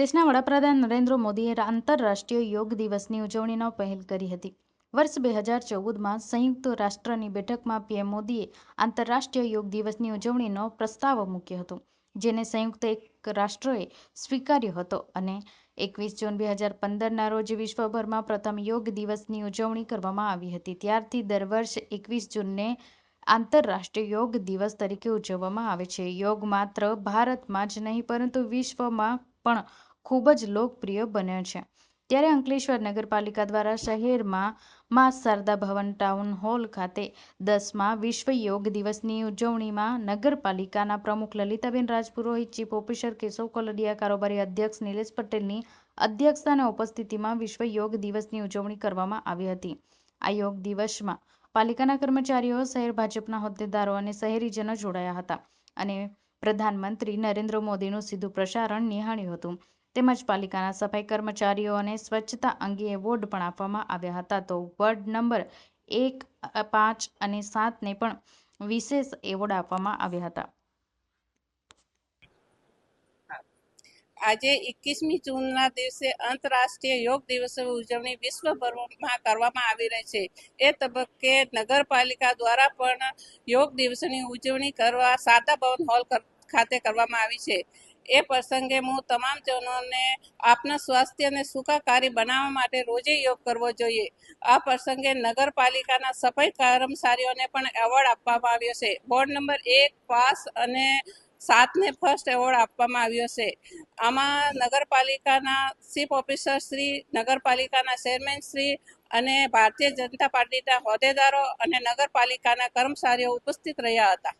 દેશના વડાપ્રધાન નરેન્દ્ર મોદીએ આંતરરાષ્ટ્રીય યોગ દિવસની ઉજવણીનો પહેલ કરી હતી. વર્ષ બે હજાર ચૌદમાં સંયુક્ત રાષ્ટ્રની બેઠકમાં પીએમ મોદીએ આંતરરાષ્ટ્રીય યોગ દિવસની ઉજવણીનો પ્રસ્તાવ મૂક્યો હતો, જેને સંયુક્ત એક રાષ્ટ્રોએ સ્વીકાર્યો હતો અને એકવીસ જૂન બે હજાર પંદરના રોજ વિશ્વભરમાં પ્રથમ યોગ દિવસની ઉજવણી કરવામાં આવી હતી. ત્યારથી દર વર્ષે એકવીસ જૂનને આંતરરાષ્ટ્રીય યોગ દિવસ તરીકે ઉજવવામાં આવે છે. યોગ માત્ર ભારતમાં જ નહીં, પરંતુ વિશ્વમાં પણ ખૂબ જ લોકપ્રિય બન્યો છે. ત્યારે અંકલેશ્વર નગરપાલિકા દ્વારા શહેરમાં મા શારદા ભવન ટાઉન હોલ ખાતે દસમા વિશ્વ યોગ દિવસની ઉજવણીમાં નગરપાલિકાના પ્રમુખ લલિતાબેન રાજપુરોહિત, ચીફ ઓફિસર કેશવ કોલડિયા, કારોબારી અધ્યક્ષ નિલેશ પટેલની અધ્યક્ષતાના ઉપસ્થિતિમાં વિશ્વ યોગ દિવસની ઉજવણી કરવામાં આવી હતી. આ યોગ દિવસમાં પાલિકાના કર્મચારીઓ, શહેર ભાજપના હોદ્દેદારો અને શહેરીજનો જોડાયા હતા અને પ્રધાનમંત્રી નરેન્દ્ર મોદીનું સીધું પ્રસારણ નિહાળ્યું હતું. તેમજ પાલિકાના સફાઈ કર્મચારીઓને સ્વચ્છતા અંગે એવોર્ડ પણ આપવામાં આવ્યા હતા. તો વોર્ડ નંબર એક, પાંચ અને સાતને પણ વિશેષ એવોર્ડ આપવામાં આવ્યા હતા. આજે એકવીસમી જૂનના દિવસે આંતરરાષ્ટ્રીય યોગ દિવસની ઉજવણી વિશ્વભરમાં કરવામાં આવી રહી છે. એ તબક્કે નગરપાલિકા દ્વારા પણ યોગ દિવસની ઉજવણી કરવા સાદા ભવન હોલ ખાતે કરવામાં આવી છે. એ પ્રસંગે હું તમામ જનોને આપના સ્વાસ્થ્યને સુખાકારી બનાવવા માટે રોજે યોગ કરવો જોઈએ. આ પ્રસંગે નગરપાલિકાના સફાઈ કર્મચારીઓને પણ એવોર્ડ આપવામાં આવ્યો છે. બોર્ડ નંબર એક પાસ અને સાતને ફર્સ્ટ એવોર્ડ આપવામાં આવ્યો છે. આમાં નગરપાલિકાના ચીફ ઓફિસર શ્રી, નગરપાલિકાના ચેરમેન શ્રી અને ભારતીય જનતા પાર્ટીના હોદ્દેદારો અને નગરપાલિકાના કર્મચારીઓ ઉપસ્થિત રહ્યા હતા.